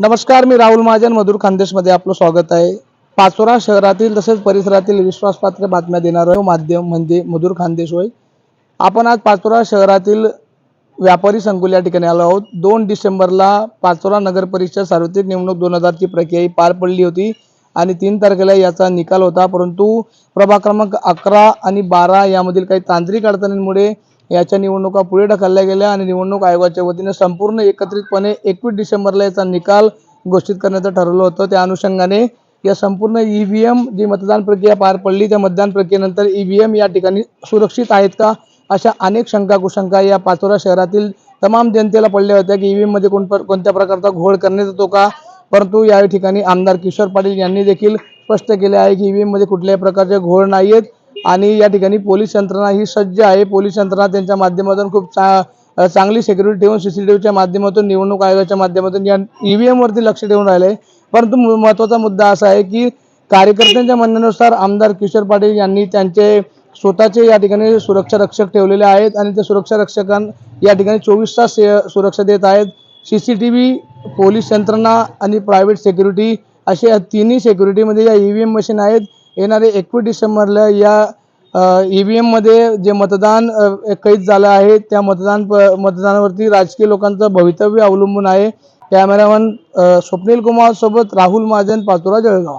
नमस्कार मी राहुल महाजन मधुर खानदेशमध्ये आपलं स्वागत आहे. पाचोरा शहरातील तसेच परिसरातील विश्वासपात्र बातम्या देणारं माध्यम म्हणजे मधुर खानदेश होय. आपण आज पाचोरा शहरातील व्यापारी संकुल या ठिकाणी आलो आहोत. दोन डिसेंबरला पाचोरा नगर परिषद सार्वत्रिक निवडणूक दोन हजारची प्रक्रिया ही पार पडली होती आणि तीन तारखेला याचा निकाल होता. परंतु प्रभाग क्रमांक अकरा आणि बारा यामधील काही तांत्रिक अडचणींमुळे याच्या निवडणुका पुढे ढकलल्या गेल्या आणि निवडणूक आयोगाच्या वतीने संपूर्ण एकत्रितपणे एकवीस डिसेंबरला याचा निकाल घोषित करण्याचं ठरवलं होतं. त्या अनुषंगाने या संपूर्ण ई व्ही एम जी मतदान प्रक्रिया पार पडली त्या मतदान प्रक्रियेनंतर ई व्ही एम या ठिकाणी सुरक्षित आहेत का? अशा अनेक शंका कुशंका या पाचोरा शहरातील तमाम जनतेला पडल्या होत्या की ई व्ही एममध्ये कोण कोणत्या प्रकारचा घोळ करण्यात येतो का? परंतु या ठिकाणी आमदार किशोर पाटील यांनी देखील स्पष्ट केले आहे की ई व्ही एममध्ये कुठल्याही प्रकारचे घोळ नाही आहेत आणि या ठिकाणी पोलीस यंत्रणा ही सज्ज आहे. पोलीस यंत्रणा त्यांच्या माध्यमातून खूप चा चांगली सिक्युरिटी ठेवून व्हीच्या माध्यमातून निवडणूक आयोगाच्या माध्यमातून या ई व्ही एमवरती लक्ष ठेवून राहिले परंतु महत्त्वाचा मुद्दा असा आहे की कार्यकर्त्यांच्या म्हणण्यानुसार आमदार किशोर पाटील यांनी त्यांचे स्वतःचे या ठिकाणी सुरक्षा रक्षक ठेवलेले आहेत आणि ते सुरक्षा रक्षकां या ठिकाणी चोवीस तास सुरक्षा देत आहेत. C C T V police यंत्रणा आणि प्रायव्हेट सेक्युरिटी असे या तिन्ही सेक्युरिटीमध्ये या ई व्ही एम मशीन आहेत. येणारे एकवीस डिसेंबरला या ई व्ही एममध्ये जे मतदान कैद झालं आहे त्या मतदान प- मतदानावरती राजकीय लोकांचं भवितव्य अवलंबून आहे. कॅमेरामन स्वप्नील कुमार सोबत राहुल महाजन पाचोरा जळगाव.